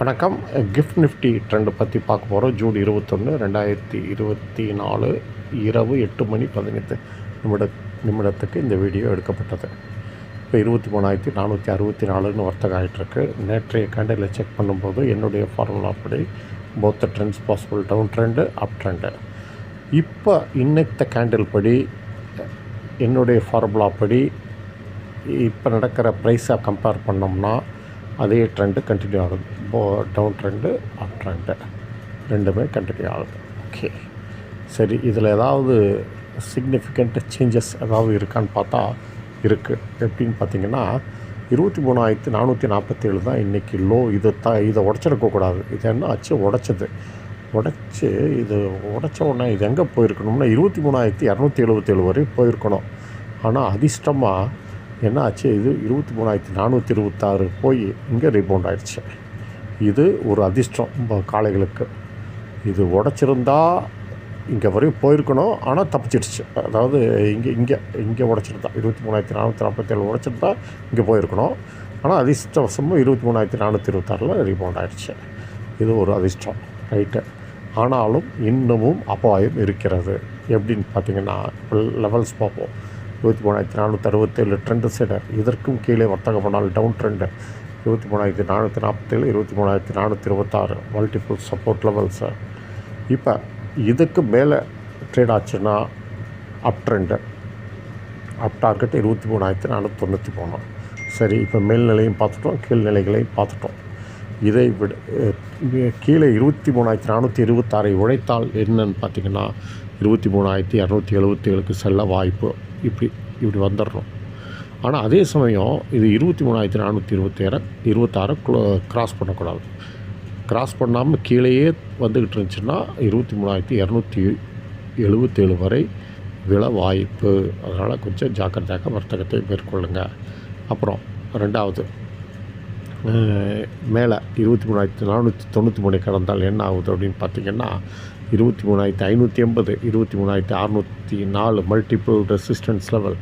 வணக்கம். Gift Nifty trend பற்றி பார்க்க போகிறோம் ஜூன் இருபத்தொன்று ரெண்டாயிரத்தி இருபத்தி நாலு இரவு எட்டு மணி பதினெட்டு நிமிட நிமிடத்துக்கு இந்த வீடியோ எடுக்கப்பட்டது. இப்போ இருபத்தி மூணாயிரத்தி நானூற்றி அறுபத்தி நாலுன்னு வர்த்தகம் ஆகிட்டுருக்கு நேற்றைய கேண்டில் செக் பண்ணும்போது என்னுடைய ஃபார்முலா படி போத்த trends possible down trend up trend இப்போ இன்னைத்த கேண்டில் படி என்னுடைய ஃபார்முலா படி இப்போ நடக்கிற ப்ரைஸை கம்பேர் பண்ணோம்னா அதே ட்ரெண்டு கண்டினியூ ஆகுது. போ டவுன் ட்ரெண்டு அப் ட்ரெண்டு ரெண்டுமே கண்டினியூ ஆகுது. ஓகே சரி இதில் ஏதாவது சிக்னிஃபிகண்ட் சேஞ்சஸ் ஏதாவது இருக்கான்னு பார்த்தா இருக்குது எப்படின்னு பார்த்தீங்கன்னா இருபத்தி மூணாயிரத்தி நானூற்றி நாற்பத்தேழு தான் இன்றைக்கி லோ இதை த இதை உடச்சிருக்கக்கூடாது இது என்ன ஆச்சு? உடச்சது. உடச்சி இது உடச்ச உடனே இது எங்கே போயிருக்கணும்னா இருபத்தி மூணாயிரத்தி இரநூத்தி எழுபத்தேழு வரை போயிருக்கணும். ஆனால் அதிர்ஷ்டமாக என்ன ஆச்சு இது இருபத்தி மூணாயிரத்தி நானூற்றி இருபத்தாறு போய் இங்கே ரீபவுண்ட் ஆயிடுச்சு. இது ஒரு அதிர்ஷ்டம் காளைகளுக்கு. இது உடச்சிருந்தா இங்கே வரையும் போயிருக்கணும். ஆனால் தப்பிச்சிடுச்சு. அதாவது இங்கே இங்கே இங்கே உடச்சிருந்தா. இருபத்தி மூணாயிரத்தி நானூற்றி நாற்பத்தேழு உடச்சிருந்தா இங்கே போயிருக்கணும். ஆனால் அதிர்ஷ்டவசமும் இருபத்தி மூணாயிரத்தி நானூற்றி இருபத்தாறில் ரீபவுண்ட் ஆயிடுச்சு. இது ஒரு அதிர்ஷ்டம். ரைட்டு. ஆனாலும் இன்னமும் அபாயம் இருக்கிறது. எப்படின்னு பார்த்தீங்கன்னா லெவல்ஸ் பார்ப்போம். இருபத்தி மூணாயிரத்தி நானூற்றி அறுபத்தேழு ட்ரெண்டு செடர் இதற்கும் கீழே வர்த்தகம் பண்ணால் டவுன் ட்ரெண்டு இருபத்தி மூணாயிரத்தி நானூற்றி நாற்பத்தேழு இருபத்தி மூணாயிரத்தி நானூற்றி இருபத்தாறு. மல்டிபிள் சப்போர்ட் லெவல்ஸு இப்போ இதுக்கு மேலே ட்ரேட் ஆச்சுன்னா அப் ட்ரெண்டு அப் டார்கெட் இருபத்தி மூணாயிரத்தி நானூற்றி தொண்ணூற்றி மூணு. சரி இப்போ மேல்நிலையும் பார்த்துட்டோம் கீழ்நிலைகளையும் பார்த்துட்டோம். இதை விட கீழே இருபத்தி மூணாயிரத்தி நானூற்றி இருபத்தாறை உழைத்தால் என்னன்னு பார்த்தீங்கன்னா இருபத்தி மூணாயிரத்தி இரநூத்தி எழுபத்தி ஏழுக்கு செல்ல வாய்ப்பு இப்படி இப்படி வந்துடுறோம். ஆனால் அதே சமயம் இது இருபத்தி மூணாயிரத்தி நானூற்றி இருபத்தேழு இருபத்தாறு கிராஸ் பண்ணக்கூடாது. கிராஸ் பண்ணாமல் கீழேயே வந்துக்கிட்டு இருந்துச்சுன்னா இருபத்தி மூணாயிரத்தி இரநூத்தி எழுபத்தேழு வரை வில வாய்ப்பு. அதனால் கொஞ்சம் ஜாக்கிரதையாக வர்த்தகத்தை மேற்கொள்ளுங்கள் அப்புறம் ரெண்டாவது மேலே இருபத்தி மூணாயிரத்தி நானூற்றி தொண்ணூற்றி மூணு கடந்தால் என்ன ஆகுது அப்படின்னு பார்த்தீங்கன்னா இருபத்தி மூணாயிரத்தி ஐநூற்றி எண்பது இருபத்தி மூணாயிரத்தி அறநூற்றி நாலு மல்டிபிள் ரெசிஸ்டன்ஸ் லெவல்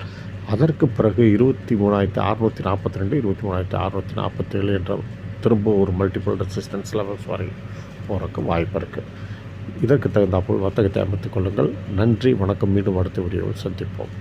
அதற்கு பிறகு இருபத்தி மூணாயிரத்தி அறநூற்றி நாற்பத்தி ரெண்டு இருபத்தி மூணாயிரத்தி அறநூற்றி நாற்பத்தேழு என்ற திரும்ப ஒரு மல்டிபிள் ரெசிஸ்டன்ஸ் லெவல்ஸ் வரை போகிறதுக்கு வாய்ப்பு இருக்குது இதற்கு தகுந்தாப்போல் வர்த்தகத்தை அமைத்துக் கொள்ளுங்கள். நன்றி வணக்கம். மீண்டும் அடுத்த வீடியோவில் சந்திப்போம்.